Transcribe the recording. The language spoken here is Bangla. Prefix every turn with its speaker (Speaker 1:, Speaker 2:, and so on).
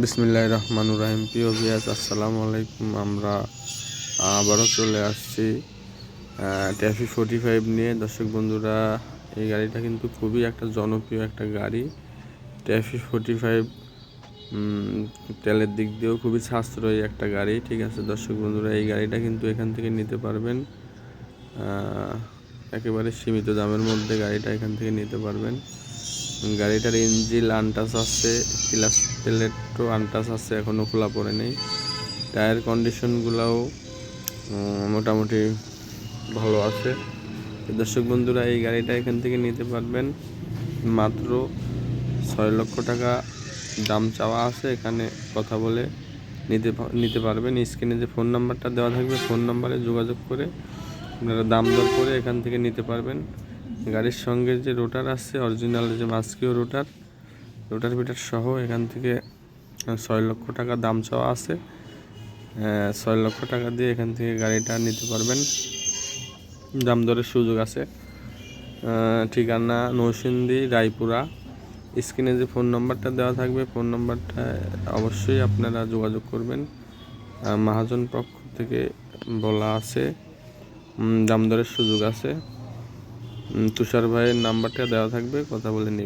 Speaker 1: বিসমিল্লাহ রহমানুর রাহিম। প্রিয় বিয়াস আসসালামু আলাইকুম। আমরা আবারও চলে আসছি ট্যাফি ফোর্টি ফাইভ নিয়ে। দর্শক বন্ধুরা, এই গাড়িটা কিন্তু খুবই একটা জনপ্রিয় একটা গাড়ি। ট্যাফি ফোর্টি ফাইভ তেলের দিক দিয়েও খুবই সাশ্রয়ী একটা গাড়ি, ঠিক আছে? দর্শক বন্ধুরা, এই গাড়িটা কিন্তু এখান থেকে নিতে পারবেন একেবারে সীমিত দামের মধ্যে গাড়িটা এখান থেকে নিতে পারবেন। গাড়িটার ইঞ্জিল আনটাস আছে প্লাস প্লেটও আনটাস আছে এখনও খোলা পড়ে নেই। টায়ার কন্ডিশনগুলোও মোটামুটি ভালো আছে। দর্শক বন্ধুরা, এই গাড়িটা এখান থেকে নিতে পারবেন মাত্র ছয় লক্ষ টাকা দাম চাওয়া আছে, এখানে কথা বলে নিতে নিতে পারবেন। স্ক্রিনে যে ফোন নাম্বারটা দেওয়া থাকবে, ফোন নাম্বারে যোগাযোগ করে আপনারা দাম দর করে এখান থেকে নিতে পারবেন। গাড়ির সঙ্গে যে রোটার আছে অরিজিনাল যে মাস্কিও রোটার রোটার পিটার সহ এখান থেকে ছয় লক্ষ টাকা দাম চাওয়া আছে। ছয় লক্ষ টাকা দিয়ে এখান থেকে গাড়িটা নিতে পারবেন। দাম দরের সুযোগ আছে। ঠিকানা নৌসিন্দি রায়পুরা। স্ক্রিনে যে ফোন নাম্বারটা দেওয়া থাকবে, ফোন নাম্বারটা অবশ্যই আপনারা যোগাযোগ করবেন। মহাজন পক্ষ থেকে বলা আছে। দাম দরের সুযোগ আছে। তুষার ভাইয়ের নাম্বারটা দেওয়া থাকবে কথা বলে নিন